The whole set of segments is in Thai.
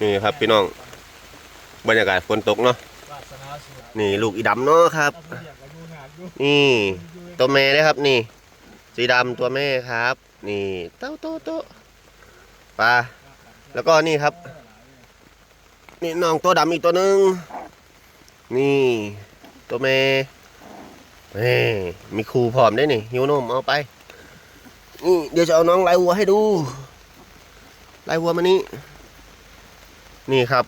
นี่ครับพี่น้อง บรรยากาศฝนตกเนาะนี่ลูกอีดำเนาะครับ นี่ตัวแม่นะครับนี่ สีดำตัวแม่ครับ นี่เต้าโตโตปลาแล้วก็นี่ครับ นี่น้องตัวดำอีกตัวหนึ่งนี่ ตัวแม่เฮ้มีครูพร้อมได้นี่หิวนมเอาไปนี่เดี๋ยวจะเอาน้องลายวัวให้ดูลายวัวมานี่ นี่ครับ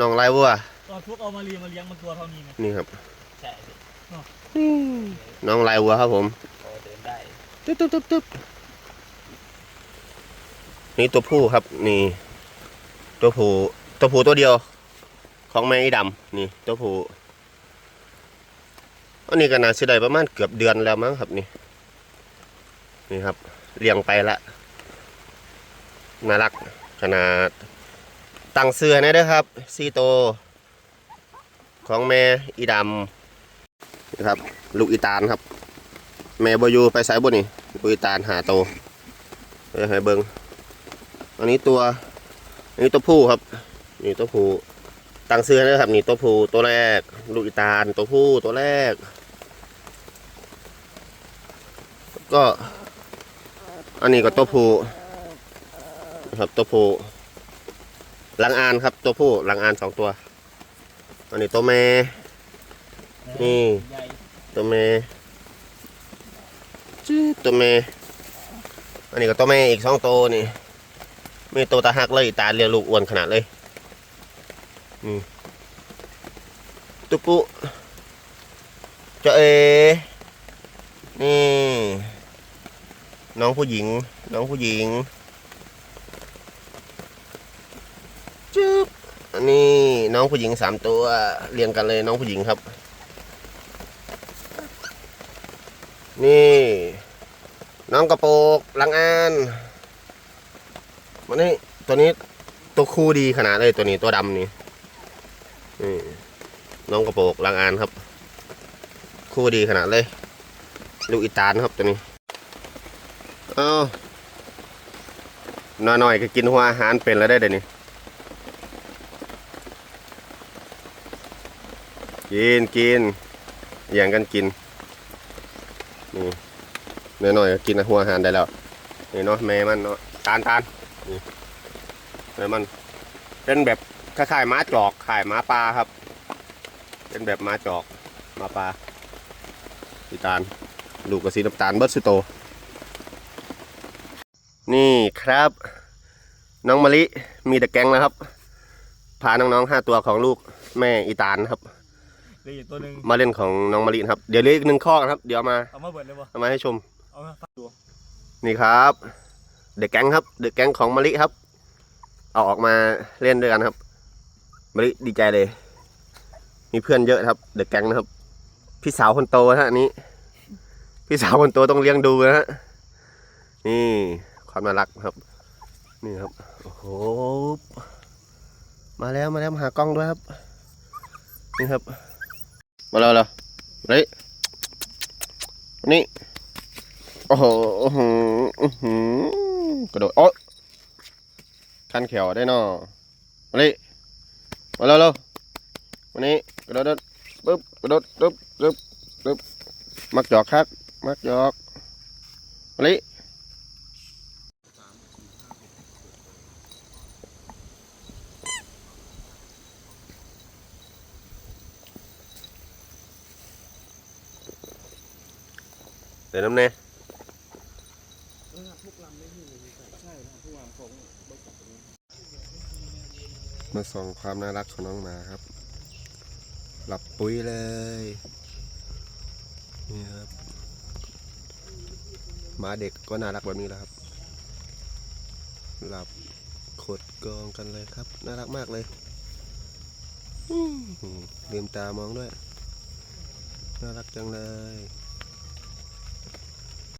น้องลายวัวตอนทุกเอามาเลี้ยงมาเลี้ยงมันตัวเท่านี้ไหมนี่ครับใช่น้องลายวัวครับผมพอเดินได้ตึ๊บตึ๊บตึ๊บตึ๊บนี่ตัวผู้ครับ นี่ ตัวผู้ตัวผู้ตัวเดียว ของแม่อีดำนี่ ตัวผู้อันนี้ก็น่าสิได้ประมาณเกือบเดือนแล้วมั้งครับนี่ นี่ครับเลี้ยงไปละน่ารักขนาด ตั้งเสื้อนะเด้อครับซีโต ของแม่อีดำนี่ครับ ลูกอีตาลครับ แม่บอยูไปสายบนนี่ปุยตาลหาโตเดี๋ยวให้เบิงอันนี้ตัวอันนี้ตัวผู้ครับนี่ตัวผู้ตั้งเสื้อนะครับนี่ตัวผู้ตัวแรก ลูกอีตาลตัวผู้ตัวแรก ก็ อันนี้ก็ตัวผู้นะครับตัวผู้ ลังอานครับ ตัวผู้ลังอานสองตัว อันนี้ตัวแม่นี่ตัวแม่จื้อตัวแม่อันนี้ก็ตัวแม่อีกสองตัวนี่มีตัวตาหักเลยตาเรียลูกอ้วนขนาดเลยนี่ตุ๊ปุเจ้าเอนี่น้องผู้หญิง น้องผู้หญิงจึ๊บอัน น้องผู้หญิงสามตัวเรียงกันเลยน้องผู้หญิงครับ นี่ น้องกระโปกลังอานมันนี่ตัวนี้ตัวคู่ดีขนาดเลยตัวนี้ตัวดำนี่นี่น้องกระโปกลังอานครับ คู่ดีขนาดเลยลูกอีตาลครับตัวนี้เอาน่อยๆก็กินหัวอาหารเป็นแล้วได้เดี๋ยวนี้ กินกินอย่างกันกินนี่น้อยๆก็กินหัวอาหารได้แล้วนี่เนาะแม่มันเนาะตาลตาลนี่แม่มันเป็นแบบคล้ายๆม้าจอกขายม้าปลาครับ เป็นแบบม้าจอกม้าปลาสีตาลลูกกับสีน้ำตาลเบิร์ดสุโต นี่ครับ น้องมะลิมีแต่แกงนะครับ พาน้องๆห้าตัวของลูกแม่อีตาลครับ เหลืออีกตัวหนึ่งมาเล่นของน้องมะลินะครับ เดี๋ยวเหลืออีกหนึ่งข้อนะครับ เดี๋ยวเอามาเอามาเบิดเลยบ่เอามาให้ชม เอามาฟังดูนี่ครับ เด็กแก๊งครับ เด็กแก๊งของมะลิครับ เอาออกมาเล่นด้วยกันครับมะลิดีใจเลย มีเพื่อนเยอะครับ เด็กแก๊งนะครับ พี่สาวคนโตนะฮะอันนี้ พี่สาวคนโตต้องเลี้ยงดูนะฮะ นี่ความน่ารักครับ นี่ครับ โอ้โห มาแล้วมาแล้วมาหากล้องด้วยครับ นี่ครับ มาแล้วแล้วมะลินี่โอ้โหอื้อหืออื้อหือกระโดดโอ๊ยคันเขียวได้เนอมานี่มาเร็วเร็วมานี่กระโดดปึ๊บกระโดดปึ๊บปึ๊บปึ๊บมักจอกครับมักจอกมานี่ เดี๋ยวน้ำเน่มาส่องความน่ารักของน้องหมาครับ หลับปุ๋ยเลย นี่ครับ หมาเด็กก็น่ารักแบบนี้แหละครับ หลับขดกองกันเลยครับ น่ารักมากเลยอื้อหือลืมตามองด้วย น่ารักจังเลย